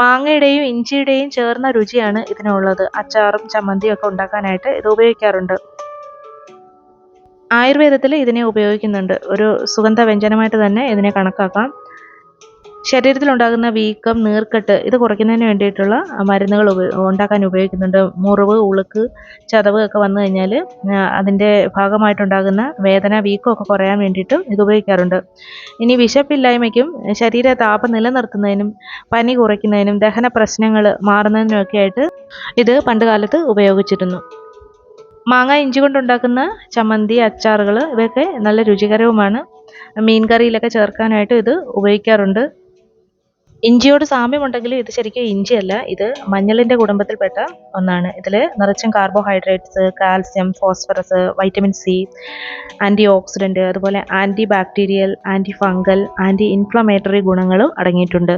മാങ്ങയുടെയും ഇഞ്ചിയുടെയും ചേർന്ന രുചിയാണ് ഇതിനുള്ളത്. അച്ചാറും ചമ്മന്തിയും ഒക്കെ ഉണ്ടാക്കാനായിട്ട് ഇത് ഉപയോഗിക്കാറുണ്ട്. ആയുർവേദത്തിൽ ഇതിനെ ഉപയോഗിക്കുന്നുണ്ട്. ഒരു സുഗന്ധ വ്യഞ്ജനമായിട്ട് തന്നെ ഇതിനെ കണക്കാക്കാം. ശരീരത്തിലുണ്ടാകുന്ന വീക്കം നീർക്കെട്ട് ഇത് കുറയ്ക്കുന്നതിന് വേണ്ടിയിട്ടുള്ള മരുന്നുകൾ ഉണ്ടാക്കാൻ ഉപയോഗിക്കുന്നുണ്ട്. മുറിവ് ഉളുക്ക് ചതവ് ഒക്കെ വന്നു കഴിഞ്ഞാൽ അതിന്റെ ഭാഗമായിട്ടുണ്ടാകുന്ന വേദന വീക്കമൊക്കെ കുറയാൻ വേണ്ടിയിട്ടും ഇത് ഉപയോഗിക്കാറുണ്ട്. ഇനി വിശപ്പില്ലായ്മയ്ക്കും ശരീര താപം നിലനിർത്തുന്നതിനും പനി കുറയ്ക്കുന്നതിനും ദഹന പ്രശ്നങ്ങൾ മാറുന്നതിനുമൊക്കെ ആയിട്ട് ഇത് പണ്ടുകാലത്ത് ഉപയോഗിച്ചിരുന്നു. മാങ്ങ ഇഞ്ചി കൊണ്ടുണ്ടാക്കുന്ന ചമ്മന്തി അച്ചാറുകൾ ഇവയൊക്കെ നല്ല രുചികരവുമാണ്. മീൻ കറിയിലൊക്കെ ചേർക്കാനായിട്ട് ഇത് ഉപയോഗിക്കാറുണ്ട്. ഇഞ്ചിയോട് സാമ്യമുണ്ടെങ്കിലും ഇത് ശരിക്കും ഇഞ്ചിയല്ല. ഇത് മഞ്ഞളിന്റെ കുടുംബത്തിൽപ്പെട്ട ഒന്നാണ്. ഇതിൽ നിറച്ചും carbohydrates calcium phosphorus vitamin C antioxidant അതുപോലെ antibacterial antifungal anti-inflammatory ഗുണങ്ങളും അടങ്ങിയിട്ടുണ്ട്.